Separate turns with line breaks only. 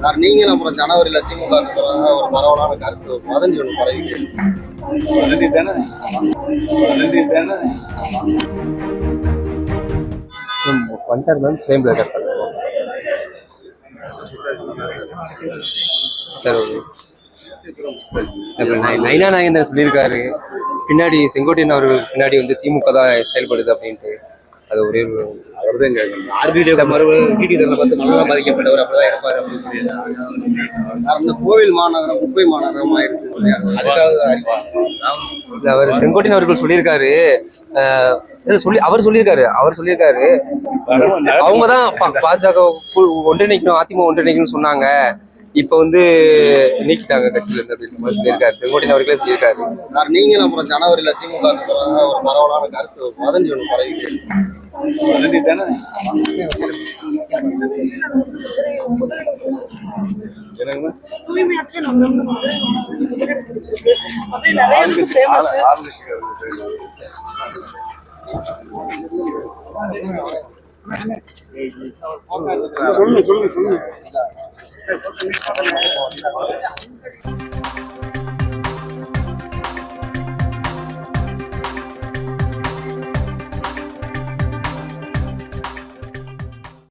Sir நீங்களும் அப்புறம் ஜனவரியில் திமுக ஒரு பரவலான கருத்து ஒரு ஒன்று பரவி
ma'am sir okay Nainar Nagendran சொல்லியிருக்காரு. பின்னாடி செங்கோட்டையன் அவர்கள் பின்னாடி வந்து திமுக தான் செயல்படுது அப்படின்ட்டு. அது ஒரே ஒரு
அவர்தான் கேட்கணும்
ஆர்பிஐ மறுப டிடியில் பார்த்து மனநலம் பாதிக்கப்பட்டவர் அப்படிதான் இருப்பார் அப்படின்னு
கோவில் மாநகரம் குப்பை மாநகரம் ஆயிருச்சு சொல்லி அது
இல்ல, அவர் செங்கோட்டையன் அவர்கள் சொல்லியிருக்காரு. சொல்லி அவர் சொல்லியிருக்காரு அவர் சொல்லியிருக்காரு. அவங்க தான் பாஜக ஒன்றிணைக்கணும் அதிமுக ஒன்றிணைக்கணும்னு சொன்னாங்க. இப்ப வந்து நீக்கிட்டாங்க கட்சியில இருந்து அப்படின்னு மாதிரி சொல்லியிருக்காரு. செங்கோட்டையன் அவர்களே சொல்லியிருக்காரு.
சார் நீங்களும் அப்புறம் ஜனவரியில திமுக ஒரு பரவலான கருத்து ஒரு வதந்தி ஒன்று பரவி
சொல்லு சொல்லு
சொல்லு 哎，我是你卡的那个号
你在哪